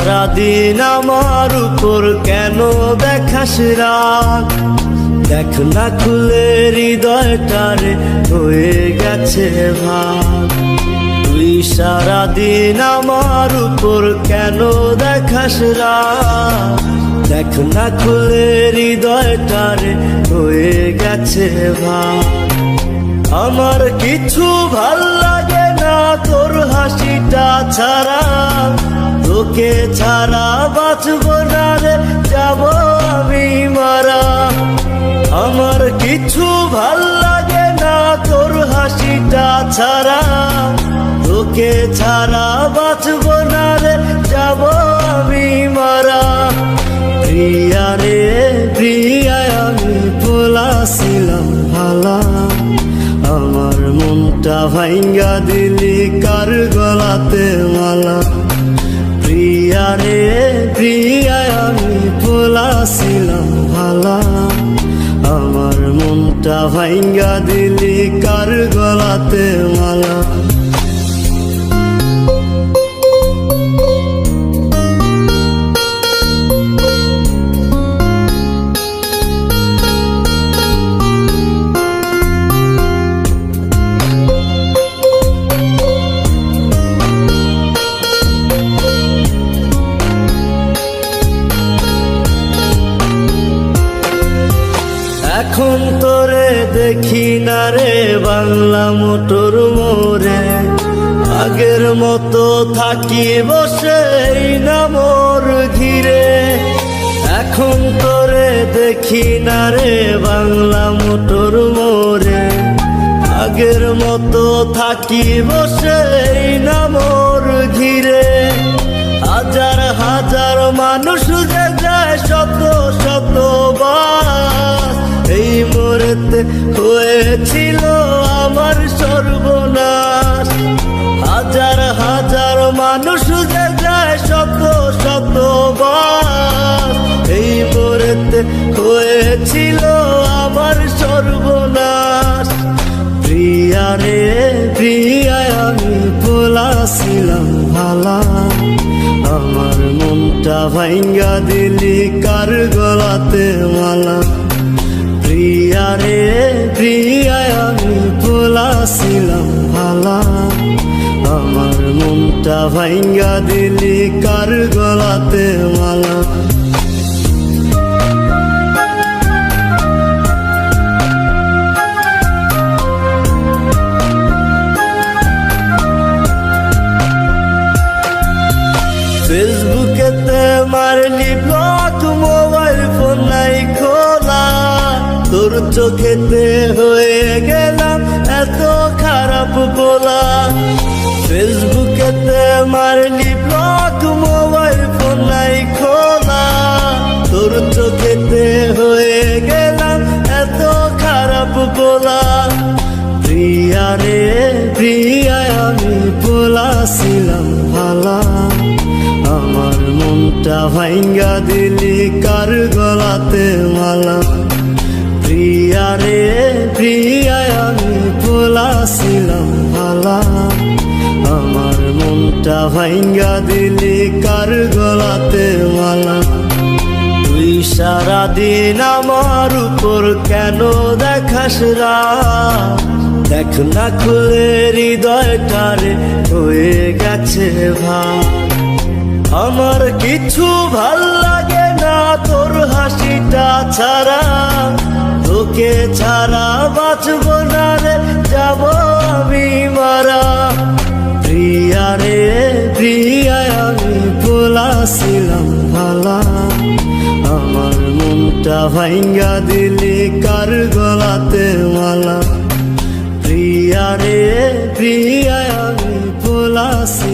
সারাদিন আমার উপর কেন দেখাস রাগ? দেখ না খুলে হৃদয়টারে হয়ে গেছে ভাগ। তুই সারাদিন আমার উপর কেন দেখাস রাগ? দেখ না খুলে হৃদয়টারে হয়ে গেছে ভাগ। আমার কিছু ভালো লাগে না তোর হাসিটা ছাড়া, তোকে ছাড়া বাঁচব না রে, যাব আমি মারা। আমার কিছু ভালো লাগে না তোর হাসিটা ছাড়া, তোকে ছাড়া বাঁচব না রে, যাব আমি মারা। প্রিয়া রে প্রিয়া আমি পোলাছিলাম ভালা মনটা ভাইঙ্গা দিলি কার গলাতে মালা? প্রিয়া রে প্রিয়া আমি পোলাছিলাম ভালা। আমার মনটা ভাইঙ্গা দিলি কার গলাতে মালা? এখন তোরে দেখি না রে বাংলা মোটর মোরে আগের মতো থাকি বসে না মোর ঘিরে। এখন তোরে দেখি না রে বাংলা মোটর মোরে আগের মতো থাকি বসে না মোর ঘিরে। হাজার হাজার মানুষ যে যায় শত শত বাস মোড়েতে হয়েছিল আমার সর্বনাশ। হাজার হাজার মানুষ যে যায় শত শতবার এই মোড়েতে হয়েছিল আমার সর্বনাশ। প্রিয়া রে প্রিয়া আমি পোলাছিলাম ভালা আমার মনটা ভাঙ্গা দিলি কার গলাতে মালা? রে প্রিয়া আমি পোলাছিলাম ভালা আমার মনটা ভাঙ্গা দিলি কার গলাতে মালা। ফেসবুকেতে মারলি চোখেতে হয়ে গেলাম এত খারাপ বলা ফেসবুকেতে মারলি ব্লক মোবাইল ফোন নাই খোলা। তোর চোখেতে হয়ে গেলাম এত খারাপ বলা প্রিয়া রে প্রিয়া আমি পোলাছিলাম ভালা। আমার মনটা ভাঙ্গা দিলি, কার গলাতে মালা? রে আমি পোলাছিলাম ভালা আমার মনটা ভাঙ্গা দিলি কার গলাতে মালা। তুই সারাদিন আমার উপর কেন দেখাস রাগ? দেখ না খুলে হৃদয়টারে হয়ে গেছে ভাগ। আমার কিছু ভালো লাগে না তোর হাসিটা ছাড়া। তোকে ছাড়া বাঁচব না রে? যাব আমি মারা। প্রিয়া রে, প্রিয়া, আমি পোলাছিলাম ভালা। আমার মনটা ভাঙ্গা দিলি কার গলাতে মালা। প্রিয়া রে, প্রিয়া, আমি পোলাছি